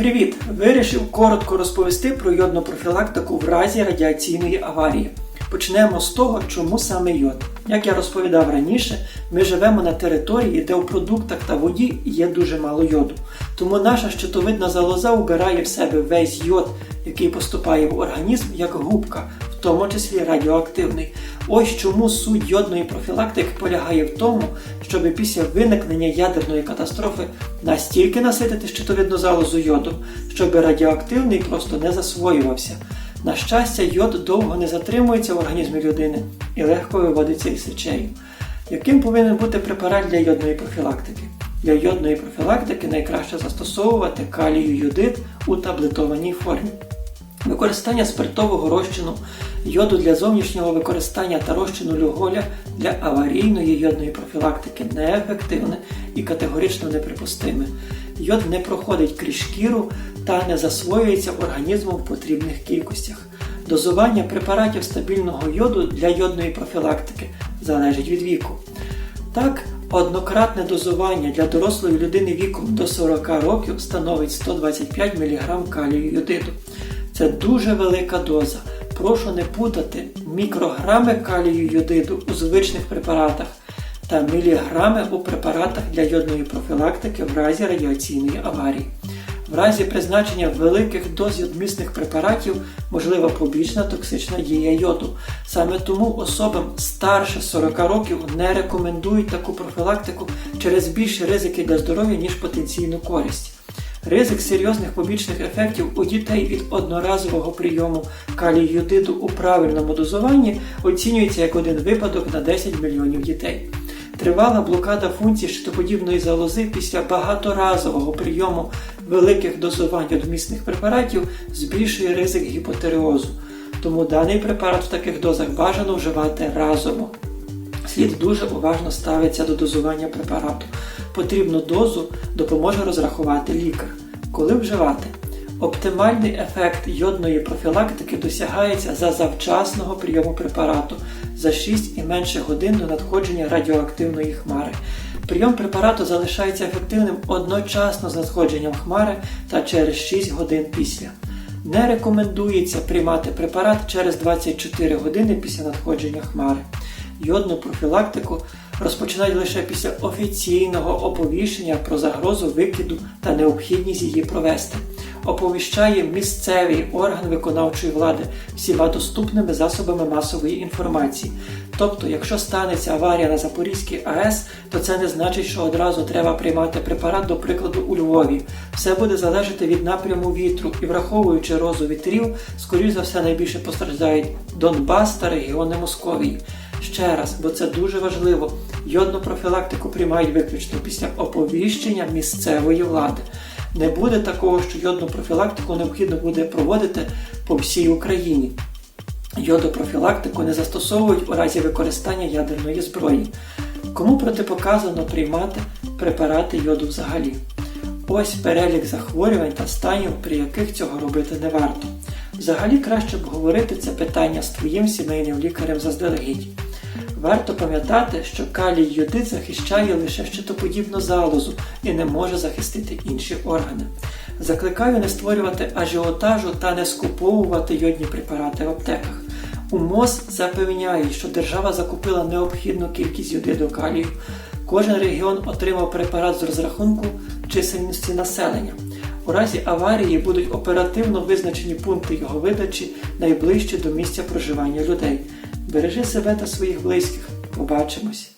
Привіт! Вирішив коротко розповісти про йодну профілактику в разі радіаційної аварії. Почнемо з того, чому саме йод. Як я розповідав раніше, ми живемо на території, де у продуктах та воді є дуже мало йоду. Тому наша щитовидна залоза вбирає в себе весь йод, який поступає в організм як губка, в тому числі радіоактивний. Ось чому суть йодної профілактики полягає в тому, щоб після виникнення ядерної катастрофи настільки наситити щитовидну залозу йодом, щоб радіоактивний просто не засвоювався. На щастя, йод довго не затримується в організмі людини і легко виводиться із сечею. Яким повинен бути препарат для йодної профілактики? Для йодної профілактики найкраще застосовувати калію йодит у таблетованій формі. Використання спиртового розчину, йоду для зовнішнього використання та розчину люголя для аварійної йодної профілактики неефективне і категорично неприпустиме. Йод не проходить крізь шкіру та не засвоюється організмом в потрібних кількостях. Дозування препаратів стабільного йоду для йодної профілактики залежить від віку. Так, однократне дозування для дорослої людини віком до 40 років становить 125 мг калію йодиду. Це дуже велика доза. Прошу не путати мікрограми калію йодиду у звичних препаратах та міліграми у препаратах для йодної профілактики в разі радіаційної аварії. В разі призначення великих доз йодмісних препаратів можлива побічна токсична дія йоду. Саме тому особам старше 40 років не рекомендують таку профілактику через більші ризики для здоров'я, ніж потенційну користь. Ризик серйозних побічних ефектів у дітей від одноразового прийому калію йодиду у правильному дозуванні оцінюється як один випадок на 10 мільйонів дітей. Тривала блокада функцій щитоподібної залози після багаторазового прийому великих дозувань одмісних препаратів збільшує ризик гіпотереозу. Тому даний препарат в таких дозах бажано вживати разово. Слід дуже уважно ставитися до дозування препарату. Потрібну дозу допоможе розрахувати лікар. Коли вживати? Оптимальний ефект йодної профілактики досягається за завчасного прийому препарату за 6 і менше годин до надходження радіоактивної хмари. Прийом препарату залишається ефективним одночасно з надходженням хмари та через 6 годин після. Не рекомендується приймати препарат через 24 години після надходження хмари. Йодну профілактику розпочинають лише після офіційного оповіщення про загрозу викиду та необхідність її провести. Оповіщає місцевий орган виконавчої влади всіма доступними засобами масової інформації. Тобто, якщо станеться аварія на Запорізькій АЕС, то це не значить, що одразу треба приймати препарат, до прикладу, у Львові. Все буде залежати від напряму вітру і враховуючи розу вітрів, скоріш за все найбільше постраждають Донбас та регіони Московії. Ще раз, бо це дуже важливо. Йодну профілактику приймають виключно після оповіщення місцевої влади. Не буде такого, що йодну профілактику необхідно буде проводити по всій Україні. Йодопрофілактику не застосовують у разі використання ядерної зброї. Кому протипоказано приймати препарати йоду взагалі? Ось перелік захворювань та станів, при яких цього робити не варто. Взагалі краще б говорити це питання з твоїм сімейним лікарем заздалегідь. Варто пам'ятати, що калій йодит захищає лише щитоподібну залозу і не може захистити інші органи. Закликаю не створювати ажіотажу та не скуповувати йодні препарати в аптеках. УМОЗ запевняє, що держава закупила необхідну кількість йодиду калію. Кожен регіон отримав препарат з розрахунку чисельності населення. У разі аварії будуть оперативно визначені пункти його видачі найближчі до місця проживання людей. Бережи себе та своїх близьких. Побачимось!